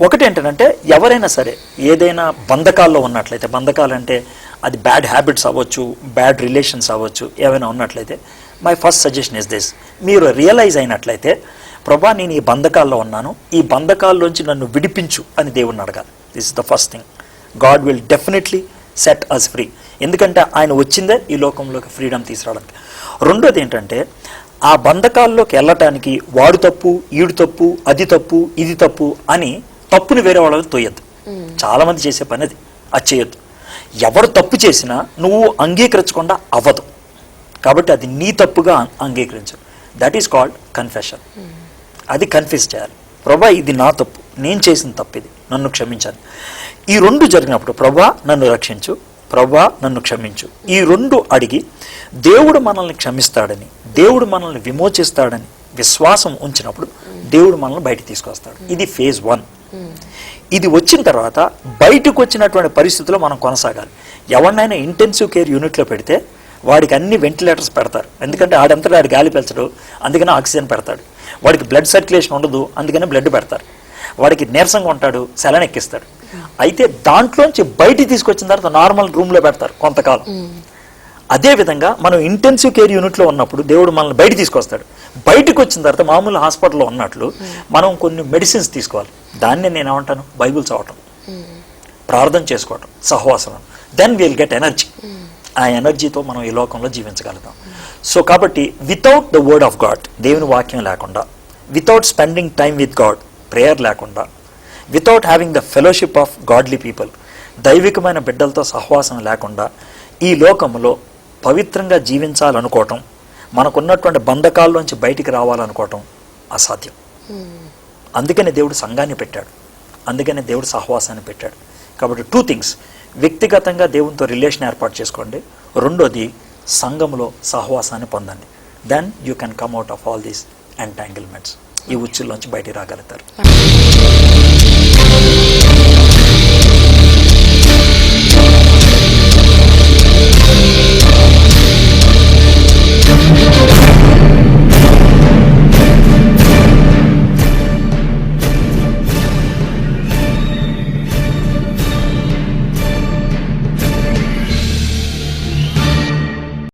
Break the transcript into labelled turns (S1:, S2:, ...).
S1: ఒకటి ఏంటంటే ఎవరైనా సరే ఏదైనా బంధకాల్లో ఉన్నట్లయితే బంధకాలు అంటే అది బ్యాడ్ హ్యాబిట్స్ అవ్వచ్చు బ్యాడ్ రిలేషన్స్ అవ్వచ్చు ఏమైనా ఉన్నట్లయితే my first suggestion is this మీరు రియలైజ్ అయినట్లయితే ప్రభా నేను ఈ బంధకాల్లో ఉన్నాను ఈ బంధకాల్లోంచి నన్ను విడిపించు అని దేవుణ్ణి అడగాలి. This is the first thing God will definitely set us free ఎందుకంటే ఆయన వచ్చిందే ఈ లోకంలోకి ఫ్రీడమ్ తీసుకురావడానికి. రెండోది ఏంటంటే ఆ బంధకాల్లోకి వెళ్ళటానికి వాడు తప్పు ఈడు తప్పు అది తప్పు ఇది తప్పు అని తప్పుని వేరే వాళ్ళకి తోయద్దు చాలా మంది చేసే పని అది. అది చేయొద్దు. ఎవరు తప్పు చేసినా నువ్వు అంగీకరించకుండా అవ్వదు. కాబట్టి అది నీ తప్పుగా అంగీకరించు. దట్ ఈస్ కాల్డ్ కన్ఫెషన్ అది కన్ఫ్యూజ్ చేయాలి. ప్రభా ఇది నా తప్పు. నేను చేసిన తప్పు ఇది. నన్ను క్షమించాలి ఈ రెండు జరిగినప్పుడు ప్రభా నన్ను రక్షించు. ప్రభా నన్ను క్షమించు. ఈ రెండు అడిగి దేవుడు మనల్ని క్షమిస్తాడని దేవుడు మనల్ని విమోచిస్తాడని విశ్వాసం ఉంచినప్పుడు దేవుడు మనల్ని బయటికి తీసుకొస్తాడు. ఇది ఫేజ్ వన్ ఇది వచ్చిన తర్వాత బయటకు వచ్చినటువంటి పరిస్థితుల్లో మనం కొనసాగాలి. ఎవరినైనా ఇంటెన్సివ్ కేర్ యూనిట్లో పెడితే వాడికి అన్ని వెంటిలేటర్స్ పెడతారు. ఎందుకంటే ఆడంతటా ఆడి గాలి పెంచడు అందుకని ఆక్సిజన్ పెడతాడు. వాడికి బ్లడ్ సర్క్యులేషన్ ఉండదు అందుకని బ్లడ్ పెడతారు. వాడికి నీరసంగా ఉంటాడు సెలన్ ఎక్కిస్తాడు. అయితే దాంట్లోంచి బయటికి తీసుకొచ్చిన తర్వాత నార్మల్ రూమ్లో పెడతారు కొంతకాలం. అదే విధంగా మనం ఇంటెన్సివ్ కేర్ యూనిట్లో ఉన్నప్పుడు దేవుడు మనల్ని బయట తీసుకొస్తాడు. బయటకు వచ్చిన తర్వాత మామూలు హాస్పిటల్లో ఉన్నట్లు మనం కొన్ని మెడిసిన్స్ తీసుకోవాలి. దాన్ని నేను ఏమంటాను? బైబుల్ చదవటం. ప్రార్థన చేసుకోవటం. సహవాసం దెన్ విల్ గెట్ ఎనర్జీ ఆ ఎనర్జీతో మనం ఈ లోకంలో జీవించగలుగుతాం. సో కాబట్టి without the word of God దేవుని వాక్యం లేకుండా without spending time with God prayer లేకుండా without having the fellowship of godly people దైవికమైన బిడ్డలతో సహవాసం లేకుండా ఈ లోకంలో పవిత్రంగా జీవించాలనుకోవటం మనకున్నటువంటి బంధకాల్లోంచి బయటికి రావాలనుకోవటం అసాధ్యం. అందుకనే దేవుడు సంఘాన్ని పెట్టాడు. అందుకనే దేవుడు సహవాసాన్ని పెట్టాడు. కాబట్టి టూ థింగ్స్ వ్యక్తిగతంగా దేవునితో రిలేషన్ ఏర్పాటు చేసుకోండి. రెండోది సంఘంలో సహవాసాన్ని పొందండి. Then you can come out of all these entanglements ఈ ఉచ్చుల్లోంచి బయటికి రాగలుగుతారు.